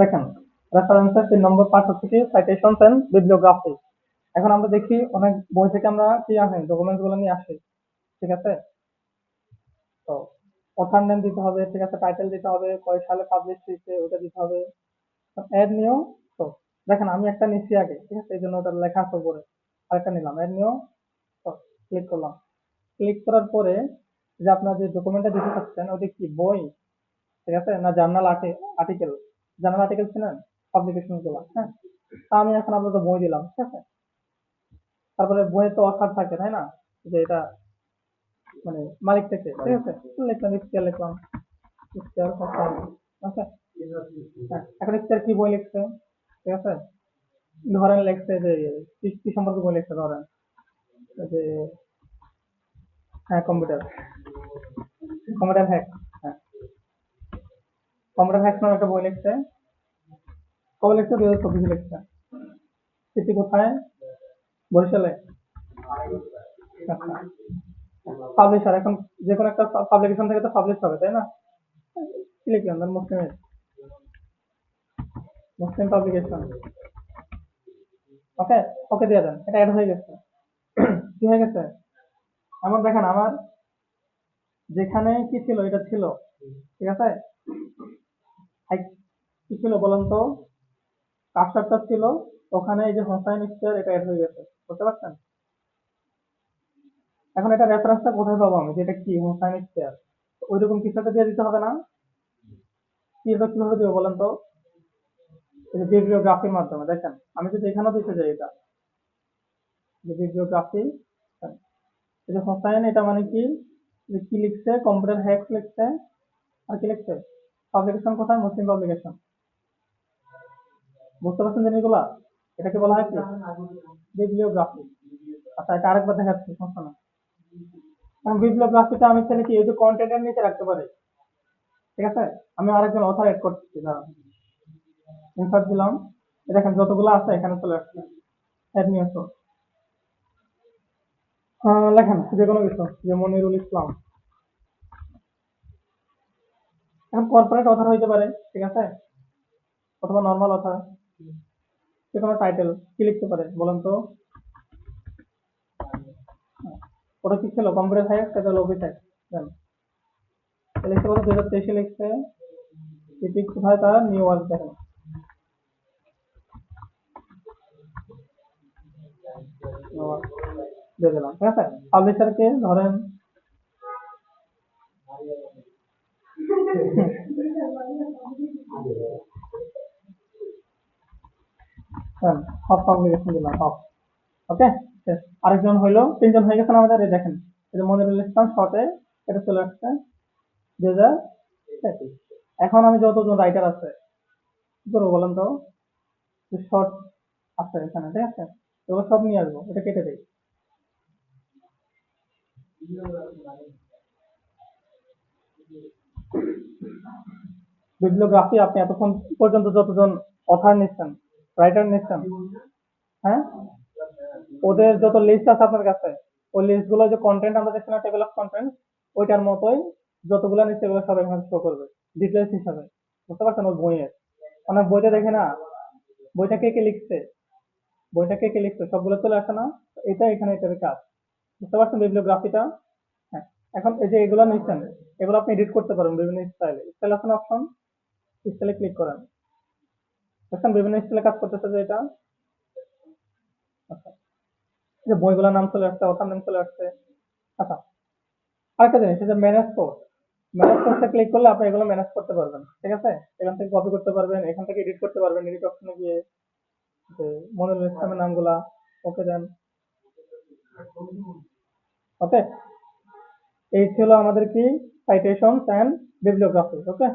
দেখেন রেফারেন্সের তিন নম্বর পার্ট হচ্ছে কি সাইটেশনস এন্ড বিবলিওগ্রাফি এখন আমরা দেখি অনেক বই থেকে আমরা কি আসি ডকুমেন্টসগুলো নিয়ে আসি, ঠিক আছে? তো অথার নেম দিতে হবে, ঠিক আছে? টাইটেল দিতে হবে, কয় সালে পাবলিশ হয়েছে ওটা দিতে হবে। অ্যাড নিও তো দেখেন, আমি একটা নিচ্ছি আগে, ঠিক আছে? এই জন্য ওটা লেখা আছে উপরে, আরেকটা নিলাম অ্যাড নিও তো ক্লিক করলাম। ক্লিক করার পরে যে আপনার যে ডকুমেন্টটা দিতে চাচ্ছেন, ওটা কি, বই, ঠিক আছে? না জার্নাল আর্টিকেল জার্নাল আর্টিকেল ছিলেন পাবলিকেশনগুলো হ্যাঁ? তা আমি এখন আপনাদের বই দিলাম ঠিক আছে? তারপরে বইয়ে তো অফার থাকে তাই না? যে এটা মানে মালিক থেকে ঠিক আছে? লিখলাম ইফতিয়ার লিখলাম ইফতিয়ার ওকে হ্যাঁ, এখন ইফতিয়ার কি বই লিখছে ঠিক আছে? ধরেন লিখছে যে কি সম্পর্কে বই লিখছে ধরেন। যে হ্যাঁ কম্পিউটার কম্পিউটার হ্যাক হ্যাঁ কম্পিউটার হ্যাক নামে একটা বই লিখছে। কবে লিখছে? দুই হাজার চব্বিশে লিখছে। সেটি কোথায়? বরিশালে। পাবলিশার। এখন যে কোনো একটা পাবলিকেশন থেকে তো পাবলিশ হবে, তাই না? কি লিখলাম ধর মুসলিমের মুসলিম পাবলিকেশন। ওকে ওকে দিয়ে দেন। এটা অ্যাড হয়ে গেছে। কি হয়ে গেছে? আমার দেখেন, আমার যেখানে কি ছিল, এটা ছিল। ঠিক আছে? কি ছিল বলেন তো? কাপসারটা ছিল ওখানে এই যে হোসাইন স্কোয়ার এটা অ্যাড হয়ে গেছে, বুঝতে পারছেন? এখন এটা রেফারেন্সটা কোথায় পাবো আমি? যে এটা কি? হোসাইন স্কোয়ার। ওইরকম কিছু একটা দিয়ে দিতে হবে না? কি এটা কীভাবে দেবো বলেন তো? বিব্লিওগ্রাফির মাধ্যমে, দেখেন, আমি যদি এখানেও দিতে যাই এটা যে বিব্লিওগ্রাফি এই যে হোসাইন, এটা মানে কি? যে কি লিখছে? কম্পিউটার হ্যাকস লিখছে। আর কি লিখছে? পাবলিকেশন কোথায়? Muslim publication. বুঝতে পারছেন জিনিসগুলা এটাকে বলা হয় কি? বিবলিওগ্রাফি আচ্ছা এটা আরেকবার দেখাচ্ছি, সমস্যা না এখন বিবলিওগ্রাফিটা আমি চাইলে কি এই যে কন্টেন্টের নিচে রাখতে পারি? ঠিক আছে? আমি আরেকজন অথর এড করতেছি, দাঁড়ান। ইনসার্ট দিলাম। দেখেন, যতগুলো আছে, এখানে চলে আসছে। অ্যাড নিয়ে আসো লেখেন যে কোনো কিছু যে মনিরুল ইসলাম। এখন কর্পোরেট অথার হইতে পারে, ঠিক আছে? অথবা নর্মাল অথার যে কোনো টাইটেল কি লিখতে পারে বলেন তো? ওটা কি ছিল? কম্পিউটার সাইন্স এটা লবি সাইন্স জান লিখতে পারো, দুই হাজার তেইশে লিখছে। এটি কোথায়? তার নিউ ওয়ার্ল্ড দেখেন দিয়ে দিলাম, ঠিক আছে? পাবলিশারকে ধরেন হপ পাবলিকেশন দিলাম হপ ওকে আরেকজন হইল, তিনজন হয়ে গেছেন আমাদের? দেখেন যে মনিরুল ইসলাম শর্টে এটা চলে আসছে দুই হাজার এখন আমি যতজন রাইটার আছে কি বলেন তো শর্ট আছে এখানে, ঠিক আছে? এগুলো সব নিয়ে আসব, এটা কেটে দিই। বিবলিওগ্রাফি আপনি এতক্ষণ পর্যন্ত যতজন অথার নিচ্ছেন রাইটার নিচ্ছেন হ্যাঁ? ওদের যত লিস্ট আছে আপনার কাছে, ওই লিস্টগুলো যে কন্টেন্ট আমরা দেখছিলাম টেবিল অফ কন্টেন্ট ওইটার মতোই যতগুলো নিচ্ছে এগুলো সব এখানে শো করবে ডিটেলস হিসাবে। বুঝতে পারছেন ওই বইয়ের? অনেক বইটা দেখে না, বইটা কে কে লিখছে? বইটা কে কে লিখছে? সবগুলো চলে আসে না? এটা এখানে এটার কাজ। বুঝতে পারছেন বিবলিওগ্রাফিটা এখন এই যে এগুলো নিচ্ছেন এগুলো আপনি এডিট করতে পারেন বিভিন্ন স্টাইলে স্টাইল আছে অপশন স্টাইলে ক্লিক করেন। দেখছেন বিভিন্ন স্টাইলে কাজ করতেছে যে এটা? আচ্ছা। যে বইগুলোর নাম চলে আসছে অথার নাম চলে আসছে। আচ্ছা। আরেকটা জিনিস যে ম্যানেজ কোর্স ম্যানেজ কোর্সে ক্লিক করলে আপনি এগুলো ম্যানেজ করতে পারবেন, ঠিক আছে? এখান থেকে কপি করতে পারবেন, এখান থেকে এডিট করতে পারবেন এডিট অপশনে গিয়ে যে মনিরুল ইসলামের নামগুলা ওকে দেন ওকে এই ছিল আমাদের কি সাইটেশনস এন্ড বিবলিওগ্রাফি ওকে